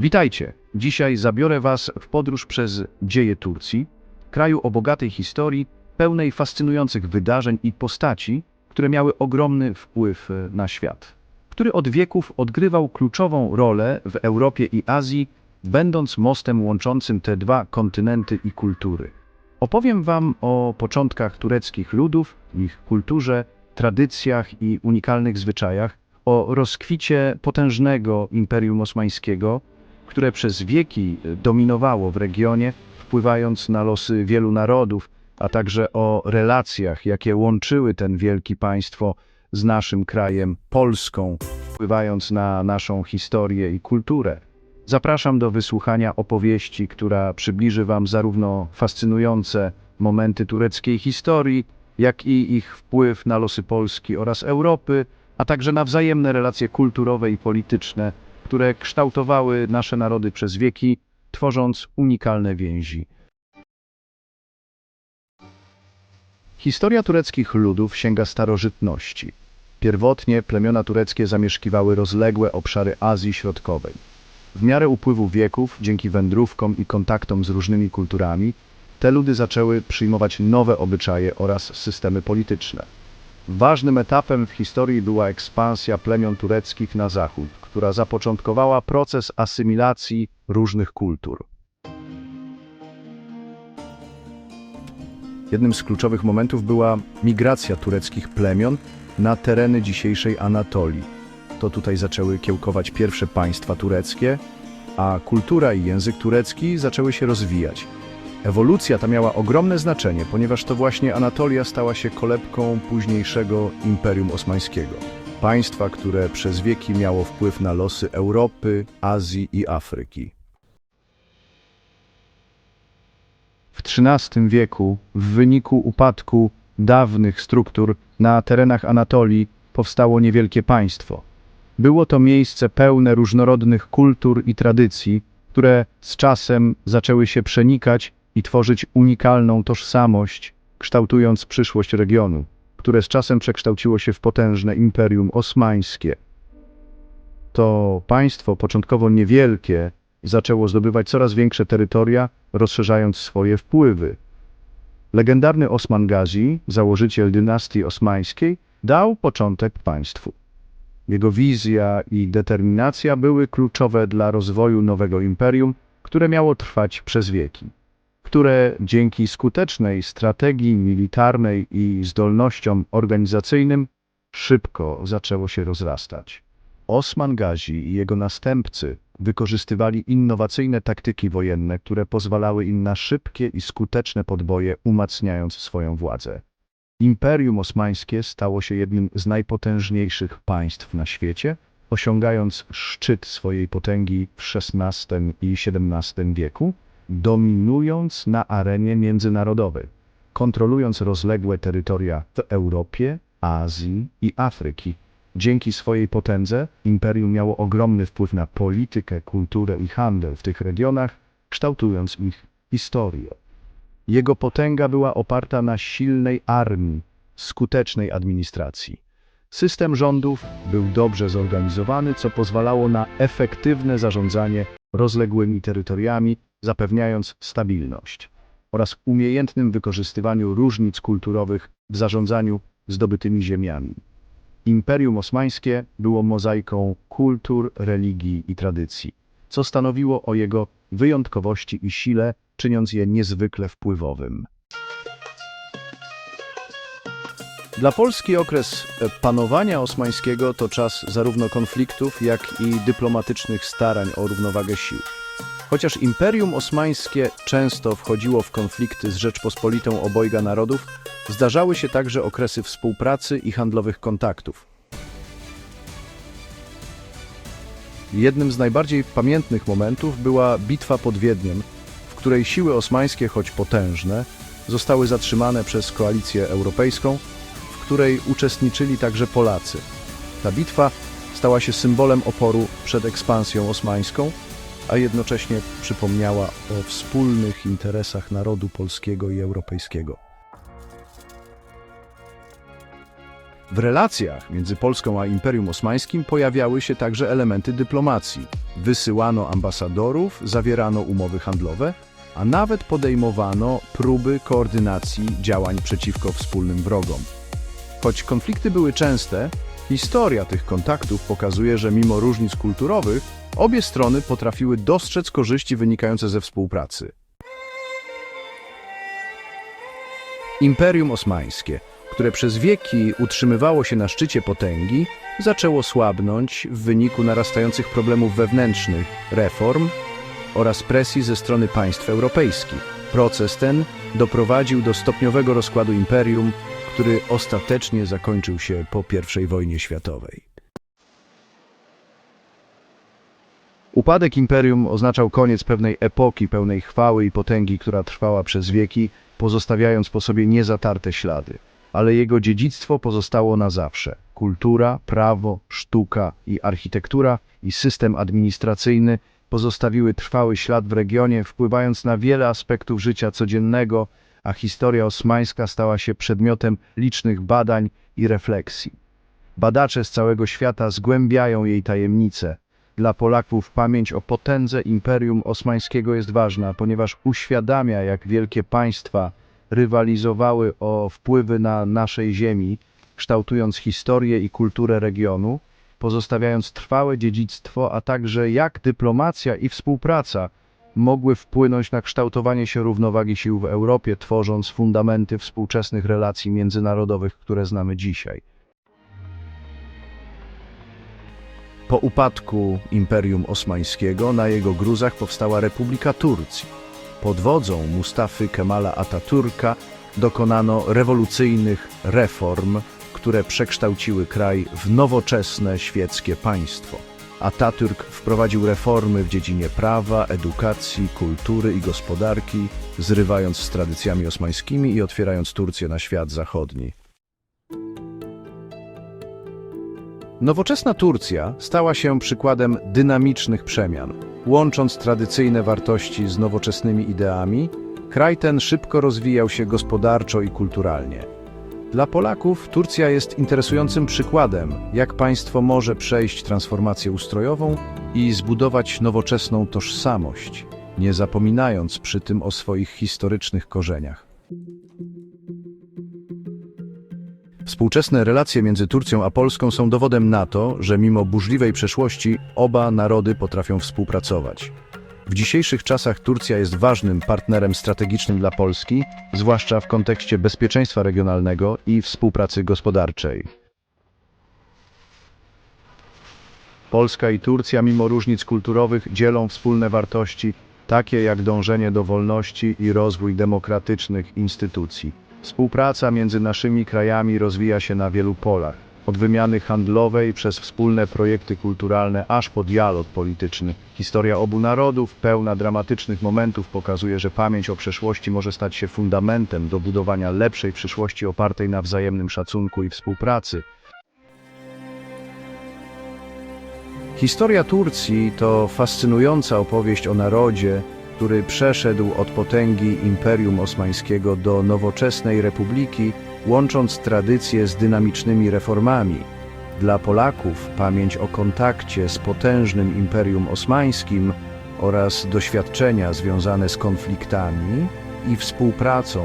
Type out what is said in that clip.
Witajcie! Dzisiaj zabiorę Was w podróż przez dzieje Turcji, kraju o bogatej historii, pełnej fascynujących wydarzeń i postaci, które miały ogromny wpływ e, na świat, który od wieków odgrywał kluczową rolę w Europie i Azji, będąc mostem łączącym te dwa kontynenty i kultury. Opowiem Wam o początkach tureckich ludów, ich kulturze, tradycjach i unikalnych zwyczajach, o rozkwicie potężnego Imperium Osmańskiego, które przez wieki dominowało w regionie, wpływając na losy wielu narodów, a także o relacjach, jakie łączyły ten wielkie państwo z naszym krajem Polską, wpływając na naszą historię i kulturę. Zapraszam do wysłuchania opowieści, która przybliży Wam zarówno fascynujące momenty tureckiej historii, jak i ich wpływ na losy Polski oraz Europy, a także na wzajemne relacje kulturowe i polityczne, które kształtowały nasze narody przez wieki, tworząc unikalne więzi. Historia tureckich ludów sięga starożytności. Pierwotnie plemiona tureckie zamieszkiwały rozległe obszary Azji Środkowej. W miarę upływu wieków, dzięki wędrówkom i kontaktom z różnymi kulturami, te ludy zaczęły przyjmować nowe obyczaje oraz systemy polityczne. Ważnym etapem w historii była ekspansja plemion tureckich na zachód, która zapoczątkowała proces asymilacji różnych kultur. Jednym z kluczowych momentów była migracja tureckich plemion na tereny dzisiejszej Anatolii. To tutaj zaczęły kiełkować pierwsze państwa tureckie, a kultura i język turecki zaczęły się rozwijać. Ewolucja ta miała ogromne znaczenie, ponieważ to właśnie Anatolia stała się kolebką późniejszego Imperium Osmańskiego. Państwa, które przez wieki miało wpływ na losy Europy, Azji i Afryki. W XIII wieku, w wyniku upadku dawnych struktur na terenach Anatolii, powstało niewielkie państwo. Było to miejsce pełne różnorodnych kultur i tradycji, które z czasem zaczęły się przenikać i tworzyć unikalną tożsamość, kształtując przyszłość regionu, które z czasem przekształciło się w potężne imperium osmańskie. To państwo, początkowo niewielkie, zaczęło zdobywać coraz większe terytoria, rozszerzając swoje wpływy. Legendarny Osman Gazi, założyciel dynastii osmańskiej, dał początek państwu. Jego wizja i determinacja były kluczowe dla rozwoju nowego imperium, które miało trwać przez wieki, które dzięki skutecznej strategii militarnej i zdolnościom organizacyjnym szybko zaczęło się rozrastać. Osman Gazi i jego następcy wykorzystywali innowacyjne taktyki wojenne, które pozwalały im na szybkie i skuteczne podboje, umacniając swoją władzę. Imperium Osmańskie stało się jednym z najpotężniejszych państw na świecie, osiągając szczyt swojej potęgi w XVI i XVII wieku, dominując na arenie międzynarodowej, kontrolując rozległe terytoria w Europie, Azji i Afryki. Dzięki swojej potędze imperium miało ogromny wpływ na politykę, kulturę i handel w tych regionach, kształtując ich historię. Jego potęga była oparta na silnej armii, skutecznej administracji. System rządów był dobrze zorganizowany, co pozwalało na efektywne zarządzanie rozległymi terytoriami, zapewniając stabilność oraz umiejętnym wykorzystywaniu różnic kulturowych w zarządzaniu zdobytymi ziemiami. Imperium Osmańskie było mozaiką kultur, religii i tradycji, co stanowiło o jego wyjątkowości i sile, czyniąc je niezwykle wpływowym. Dla Polski okres panowania osmańskiego to czas zarówno konfliktów, jak i dyplomatycznych starań o równowagę sił. Chociaż Imperium Osmańskie często wchodziło w konflikty z Rzeczpospolitą obojga narodów, zdarzały się także okresy współpracy i handlowych kontaktów. Jednym z najbardziej pamiętnych momentów była bitwa pod Wiedniem, w której siły osmańskie, choć potężne, zostały zatrzymane przez koalicję europejską, w której uczestniczyli także Polacy. Ta bitwa stała się symbolem oporu przed ekspansją osmańską, a jednocześnie przypomniała o wspólnych interesach narodu polskiego i europejskiego. W relacjach między Polską a Imperium Osmańskim pojawiały się także elementy dyplomacji. Wysyłano ambasadorów, zawierano umowy handlowe, a nawet podejmowano próby koordynacji działań przeciwko wspólnym wrogom. Choć konflikty były częste, historia tych kontaktów pokazuje, że mimo różnic kulturowych, obie strony potrafiły dostrzec korzyści wynikające ze współpracy. Imperium Osmańskie, które przez wieki utrzymywało się na szczycie potęgi, zaczęło słabnąć w wyniku narastających problemów wewnętrznych, reform oraz presji ze strony państw europejskich. Proces ten doprowadził do stopniowego rozkładu imperium, który ostatecznie zakończył się po I wojnie światowej. Upadek imperium oznaczał koniec pewnej epoki pełnej chwały i potęgi, która trwała przez wieki, pozostawiając po sobie niezatarte ślady. Ale jego dziedzictwo pozostało na zawsze. Kultura, prawo, sztuka i architektura i system administracyjny pozostawiły trwały ślad w regionie, wpływając na wiele aspektów życia codziennego, a historia osmańska stała się przedmiotem licznych badań i refleksji. Badacze z całego świata zgłębiają jej tajemnice. Dla Polaków pamięć o potędze Imperium Osmańskiego jest ważna, ponieważ uświadamia, jak wielkie państwa rywalizowały o wpływy na naszej ziemi, kształtując historię i kulturę regionu, pozostawiając trwałe dziedzictwo, a także jak dyplomacja i współpraca mogły wpłynąć na kształtowanie się równowagi sił w Europie, tworząc fundamenty współczesnych relacji międzynarodowych, które znamy dzisiaj. Po upadku Imperium Osmańskiego na jego gruzach powstała Republika Turcji. Pod wodzą Mustafy Kemala Ataturka dokonano rewolucyjnych reform, które przekształciły kraj w nowoczesne świeckie państwo. Atatürk wprowadził reformy w dziedzinie prawa, edukacji, kultury i gospodarki, zrywając z tradycjami osmańskimi i otwierając Turcję na świat zachodni. Nowoczesna Turcja stała się przykładem dynamicznych przemian. Łącząc tradycyjne wartości z nowoczesnymi ideami, kraj ten szybko rozwijał się gospodarczo i kulturalnie. Dla Polaków Turcja jest interesującym przykładem, jak państwo może przejść transformację ustrojową i zbudować nowoczesną tożsamość, nie zapominając przy tym o swoich historycznych korzeniach. Współczesne relacje między Turcją a Polską są dowodem na to, że mimo burzliwej przeszłości oba narody potrafią współpracować. W dzisiejszych czasach Turcja jest ważnym partnerem strategicznym dla Polski, zwłaszcza w kontekście bezpieczeństwa regionalnego i współpracy gospodarczej. Polska i Turcja, mimo różnic kulturowych, dzielą wspólne wartości, takie jak dążenie do wolności i rozwój demokratycznych instytucji. Współpraca między naszymi krajami rozwija się na wielu polach. Od wymiany handlowej przez wspólne projekty kulturalne aż po dialog polityczny. Historia obu narodów, pełna dramatycznych momentów, pokazuje, że pamięć o przeszłości może stać się fundamentem do budowania lepszej przyszłości opartej na wzajemnym szacunku i współpracy. Historia Turcji to fascynująca opowieść o narodzie, który przeszedł od potęgi Imperium Osmańskiego do nowoczesnej republiki, łącząc tradycje z dynamicznymi reformami. Dla Polaków pamięć o kontakcie z potężnym Imperium Osmańskim oraz doświadczenia związane z konfliktami i współpracą